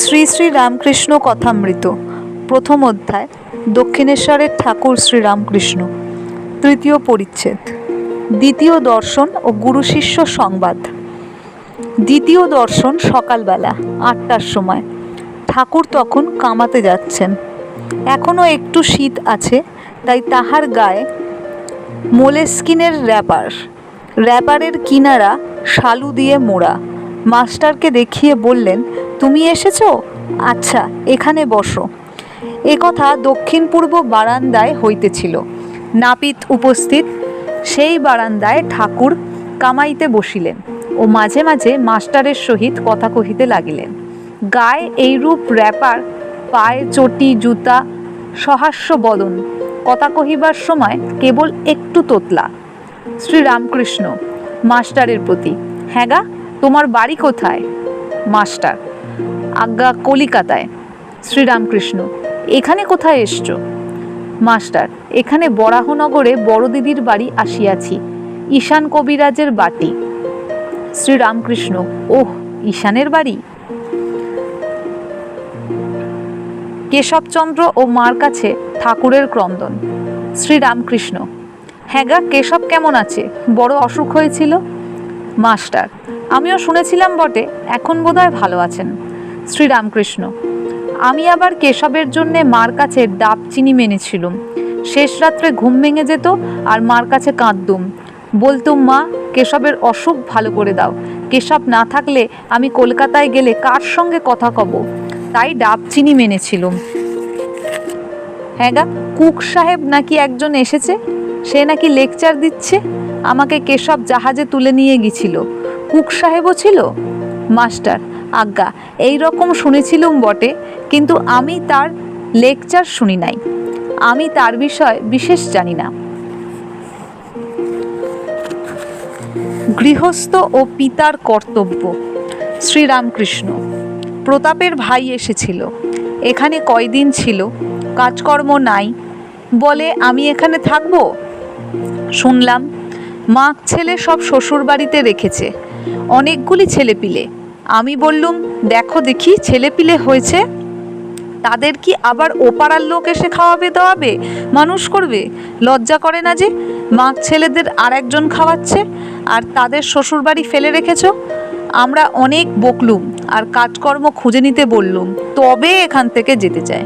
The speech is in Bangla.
শ্রী শ্রী রামকৃষ্ণ কথামৃত, প্রথম অধ্যায়, দক্ষিণেশ্বরের ঠাকুর শ্রীরামকৃষ্ণ তৃতীয় পরিচ্ছেদ। দ্বিতীয় দর্শন ও গুরু শিষ্য সংবাদ। দ্বিতীয় দর্শন সকালবেলা, আটটার সময়। ঠাকুর তখন কামাতে যাচ্ছেন। এখনও একটু শীত আছে, তাই তাহার গায়ে মোলেস্কিনের র্যাপার। র্যাপারের কিনারা শালু দিয়ে মোড়া। মাস্টারকে দেখিয়ে বললেন তুমি এসেছ? আচ্ছা এখানে বসো। একথা দক্ষিণ পূর্ব বারান্দায় হইতেছিল। নাপিত উপস্থিত সেই বারান্দায় ঠাকুর কামাইতে বসিলেন ও মাঝে মাঝে মাস্টারের সহিত কথা কহিতে লাগিলেন। গায়ে এইরূপ র্যাপার, পায়ে চটি, জুতা, সহাস্য বদন কথা কহিবার সময় কেবল একটু তোতলা। শ্রীরামকৃষ্ণ, মাস্টারের প্রতি হ্যাঁ গা, তোমার বাড়ি কোথায়? মাস্টার আজ্ঞা কলিকাতায়। শ্রীরামকৃষ্ণ, এখানে কোথায় এসছো? মাস্টার, এখানে বরাহনগরে বড় দিদির বাড়ি আসিয়াছি, ঈশান কবিরাজের বাটি। শ্রীরামকৃষ্ণ, ওহ, ঈশানের বাড়ি? কেশবচন্দ্র ও মার কাছে ঠাকুরের ক্রন্দন। শ্রীরামকৃষ্ণ হ্যাঁ গা, কেশব কেমন আছে? বড় অসুখ হয়েছিল? মাস্টার, আমিও শুনেছিলাম বটে, এখন বোধহয় ভালো আছেন। শ্রীরামকৃষ্ণ। আমি আবার কেশবের জন্যে মার কাছে ডাব চিনি মেনেছিলুম। শেষ রাত্রে ঘুম ভেঙে যেত আর মার কাছে কাঁদতুম বলতুম, মা, কেশবের অসুখ ভালো করে দাও। কেশব না থাকলে আমি কলকাতায় গেলে কার সঙ্গে কথা কব? তাই ডাব চিনি মেনেছিলুম। হ্যাঁ কুক সাহেব নাকি একজন এসেছে? সে নাকি লেকচার দিচ্ছে? আমাকে কেশব জাহাজে তুলে নিয়ে গিয়েছিল। কুক সাহেবও ছিল? মাস্টার আজ্ঞা, এই রকম শুনেছিলুম বটে, কিন্তু আমি তার লেকচার শুনি নাই। আমি তার বিষয় বিশেষ জানি না। গৃহস্থ ও পিতার কর্তব্য, শ্রীরামকৃষ্ণ। প্রতাপের ভাই এসেছিল। এখানে কয়দিন ছিল? কাজকর্ম নাই। বলে, আমি এখানে থাকব? শুনলাম, মা, ছেলে সব শ্বশুর বাড়িতে রেখেছে। অনেকগুলি ছেলেপিলে। আমি বললুম, দেখো দেখি, ছেলেপিলে হয়েছে। তাদের কি আবার ওপাড়ার লোক এসে খাওয়াবে দাওয়াবে? মানুষ করবে? লজ্জা করে না যে, মা ছেলেদের আর একজন খাওয়াচ্ছে আর তাদের শ্বশুরবাড়ি ফেলে রেখেছ? আমরা অনেক বকলুম আর কাজকর্ম খুঁজে নিতে বললুম। তবে এখান থেকে যেতে চায়।